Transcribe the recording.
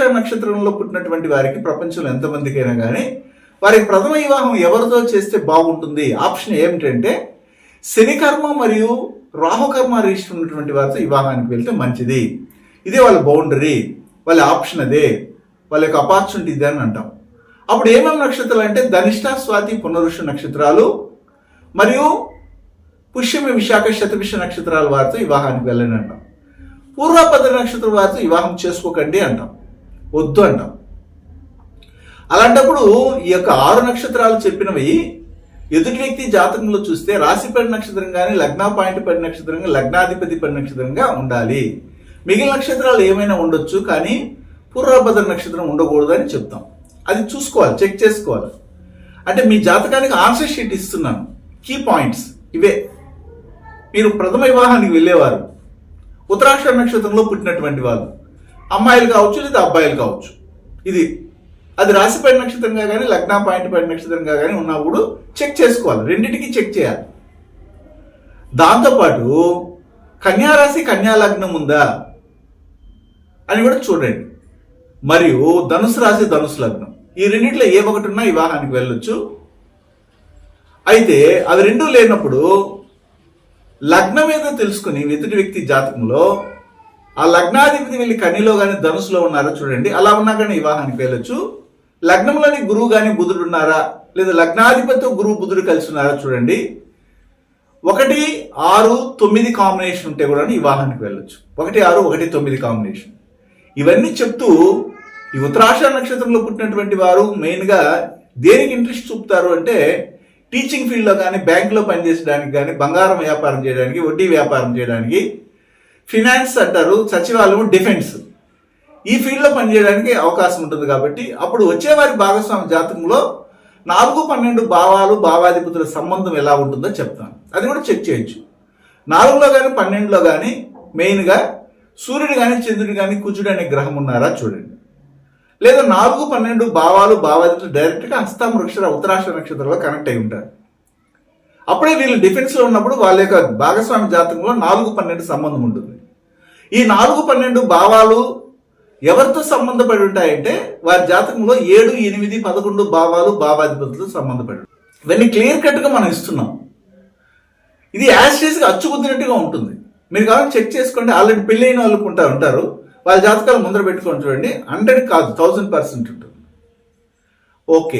ఉత్తరాక్షర నక్షత్రంలో పుట్టినటువంటి వారికి ప్రపంచంలో ఎంతమందికైనా కానీ వారికి ప్రథమ వివాహం ఎవరితో చేస్తే బాగుంటుంది? ఆప్షన్ ఏమిటంటే శనికర్మ మరియు రాహుకర్మ రిజిస్టర్ ఉన్నటువంటి వారితో వివాహానికి వెళ్తే మంచిది. ఇదే వాళ్ళ బౌండరీ. వాళ్ళ ఆప్షన్ అదే. వాళ్ళ యొక్క అపార్చునిటీ ఇదే అని అంటాం. అప్పుడు ఏమేమి నక్షత్రాలు అంటే ధనిష్ట స్వాతి పునరుష నక్షత్రాలు మరియు పుష్యమి విశాఖ శతభిష నక్షత్రాల వారితో వివాహానికి వెళ్ళండి అంటాం. పూర్వపద నక్షత్రం వారితో వివాహం చేసుకోకండి అంటాం. వద్దు అన్నాం అలాంటప్పుడు ఈ యొక్క ఆరు నక్షత్రాలు చెప్పినవి ఎదుటి వ్యక్తి జాతకంలో చూస్తే రాశి పడి నక్షత్రం కానీ లగ్న పాయింట్ పడి నక్షత్రంగా లగ్నాధిపతి పడి నక్షత్రంగా ఉండాలి. మిగిలిన నక్షత్రాలు ఏమైనా ఉండొచ్చు కానీ పూర్వభద్ర నక్షత్రం ఉండకూడదు అని చెప్తాం. అది చూసుకోవాలి చెక్ చేసుకోవాలి. అంటే మీ జాతకానికి ఆన్సర్ షీట్ ఇస్తున్నాను. కీ పాయింట్స్ ఇవే. మీరు ప్రథమ వివాహానికి వెళ్ళేవారు. ఉత్తరాక్షర నక్షత్రంలో పుట్టినటువంటి వాళ్ళు. అమ్మాయిలు కావచ్చు లేదా అబ్బాయిలు కావచ్చు. ఇది అది రాశిపై నక్షత్రంగా కానీ లగ్న పాయింట్ పడి నక్షత్రంగా కానీ ఉన్నప్పుడు చెక్ చేసుకోవాలి. రెండింటికి చెక్ చేయాలి. దాంతోపాటు కన్యారాశి కన్యా లగ్నం ఉందా అని కూడా చూడండి. మరియు ధనుసు రాశి ధనుసు లగ్నం. ఈ రెండిట్లో ఏ ఒకటి ఉన్నా వివాహానికి వెళ్ళొచ్చు. అయితే అవి రెండూ లేనప్పుడు లగ్నం ఏదో తెలుసుకుని ఎదుటి వ్యక్తి జాతకంలో ఆ లగ్నాధిపతి వెళ్ళి కన్నిలో కానీ ధనుసులో ఉన్నారా చూడండి. అలా ఉన్నా కానీ వివాహానికి వెళ్ళొచ్చు. లగ్నంలోని గురువు కానీ బుధుడు ఉన్నారా? లేదా లగ్నాధిపతి గురువు బుధుడు కలిసి ఉన్నారా చూడండి. ఒకటి ఆరు తొమ్మిది కాంబినేషన్ ఉంటే కూడా వివాహానికి వెళ్ళొచ్చు. ఒకటి ఆరు ఒకటి తొమ్మిది కాంబినేషన్ ఇవన్నీ చెప్తూ ఈ ఉత్తరాష నక్షత్రంలో పుట్టినటువంటి వారు మెయిన్గా దేనికి ఇంట్రెస్ట్ చూపుతారు అంటే టీచింగ్ ఫీల్డ్లో కానీ బ్యాంకులో పనిచేసడానికి కానీ బంగారం వ్యాపారం చేయడానికి వడ్డీ వ్యాపారం చేయడానికి ఫినాన్స్ అంటారు సచివాలయం డిఫెన్స్. ఈ ఫీల్డ్లో పనిచేయడానికి అవకాశం ఉంటుంది కాబట్టి అప్పుడు వచ్చేవారి భాగస్వామి జాతకంలో నాలుగు పన్నెండు భావాలు భావాధిపతుల సంబంధం ఎలా ఉంటుందో చెప్తాను. అది కూడా చెక్ చేయొచ్చు. నాలుగులో కానీ పన్నెండులో కానీ మెయిన్గా సూర్యుడు కానీ చంద్రుడు కానీ కుజుడు అనే గ్రహం ఉన్నారా చూడండి. లేదా నాలుగు పన్నెండు భావాలు భావాధిపతులు డైరెక్ట్గా హస్తం వృక్షర ఉత్తరాష్ట్ర నక్షత్రంలో కనెక్ట్ అయి ఉంటారు. అప్పుడే వీళ్ళు డిఫెన్స్లో ఉన్నప్పుడు వాళ్ళ యొక్క భాగస్వామి జాతకంలో నాలుగు పన్నెండు సంబంధం ఉంటుంది. ఈ నాలుగు పన్నెండు భావాలు ఎవరితో సంబంధపడి ఉంటాయంటే వారి జాతకంలో ఏడు ఎనిమిది పదకొండు భావాలు భావాధిపతులతో సంబంధపడి ఇవన్నీ క్లియర్ కట్గా మనం ఇస్తున్నాం. ఇది యాస్టేజ్గా అచ్చుకుద్దినట్టుగా ఉంటుంది. మీరు కావాలి చెక్ చేసుకోండి. ఆల్రెడీ పెళ్ళైన వాళ్ళు ఉంటారు ఉంటారు. వాళ్ళ జాతకాలు ముందర పెట్టుకొని చూడండి. హండ్రెడ్ కాదు థౌజండ్ పర్సెంట్ ఉంటుంది. ఓకే.